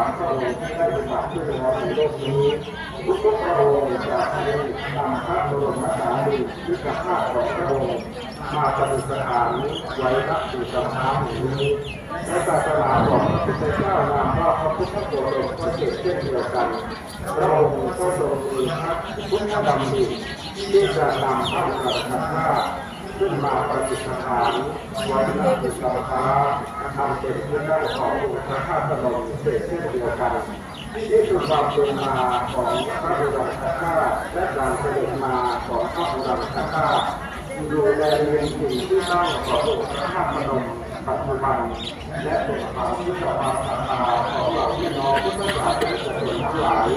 ามพระองค์ที่ได้ประกาศขึ้นแล้วในโลกนี้ทุกๆพระองค์จะให้นำพระบรมสารีริกธาตุของพระองค์มาประดิษฐานไว้ณที่สำนักนี้ในศาสนาของพระพุทธเจ้านามว่าพระพุทธโคดมก็เกิดเช่นเดียวกันพระองค์ก็ทรงมีพระพุทธดำริที่จะนำพระบรมธาตุ ขึ้นมาประดิษฐานไว้ณที่สำนักทำเป็นเพื่อนได้ขององค์พระธาตุพนมเกิดเช่นเดียวกันนี่คือความเป็นมาของพระบรมธาตุและการเสด็จมาของพระบรมธาตุดูแลเรียนสิ่งที่ตั้งขององค์พระธาตุพนมปัจจุบันและเป็นความที่จะมาศรัทธาของเราพี่น้องพุทธศาสนิกชนทั้งหลาย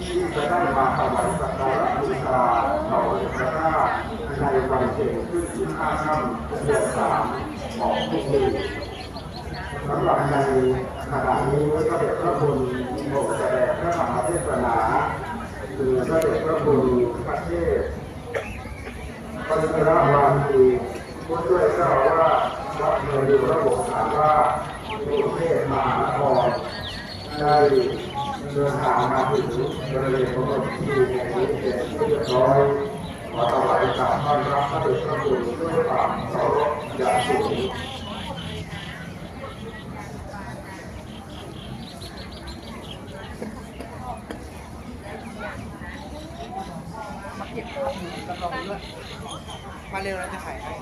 ที่จะได้มาถวายสักการะบูชาต่อองค์พระธาตุ ในวันเพ็ญขึ้นสิบห้าค่ำเดือนสามของทุกปีสำหรับในขณะนี้พระเดชพระคุณทรงแสดงพระธรรมเทศนาคือพระเดชพระคุณพระเทศปัญจรวารีผู้ช่วยเจ้าว่าวัดเมืองดูระบบถามว่ากรุงเทพมหานครได้เดินทางมาถึงบริเวณพระบรมที่แห่งนี้เป็นที่เรียบร้อยขอถวาย กราบต้อนรับพระเดชพระคุณด้วยความเคารพอย่างสูงมาเร็วเราจะถ่ายให้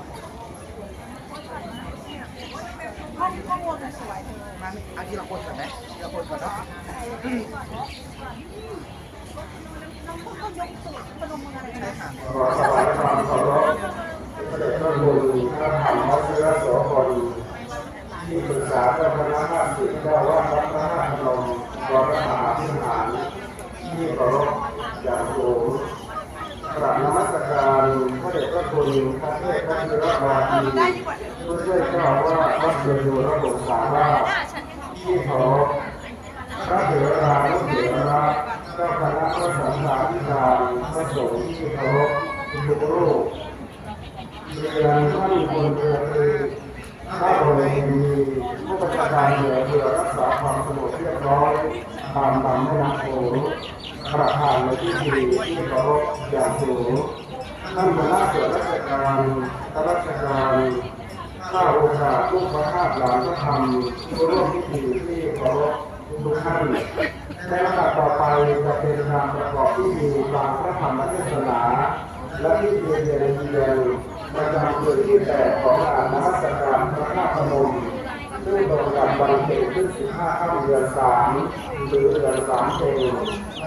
ห้องข้างบนสวยมาเอาทีละคนก่อนไหมทีละคนก่อนเนาะน้องพวกเขายกสูงพนมมืออะไรนะ รมวชิรโสพลที่ปรึกษาเจ้าคณะภาคสิทธิ์เจ้าว่าวัดพระธาตุพนมวรมหาวิหารที่เคารพอย่างสูงกราบนมัสการพระเดชพระคุณพระเทพพระศิรวาทีผู้ช่วยเจ้าว่าวัดเดือนดูระบบสาราที่เคารพพระเถรานุเถระเจ้าคณะพระสังฆาธิการพระสงฆ์ที่เคารพทุกรูป เรียนท่านคนเรือคือข้าบริเวณผู้ประชาการเรือเพื่อรักษาความสงบเรียบร้อยตามลำแม่น้ำโขงประธานในพิธีที่เคารพอย่างสูงท่านคณะส่วนราชการข้าราชการข้าโอกาสลูกพระธาตุหลานพระธรรมผู้ร่วมพิธีที่เคารพทุกท่านในลำดับต่อไปจะเป็นการประกอบพิธีตามพระธรรมเทศนาและที่เรียนเรียนเรียน ประจำคืนที่แปดของงานนมัสการพระนาคพนมซึ่งตรงกับวันเพ็ญขึ้น15ค่ำเดือนสามหรือเดือนสามเพล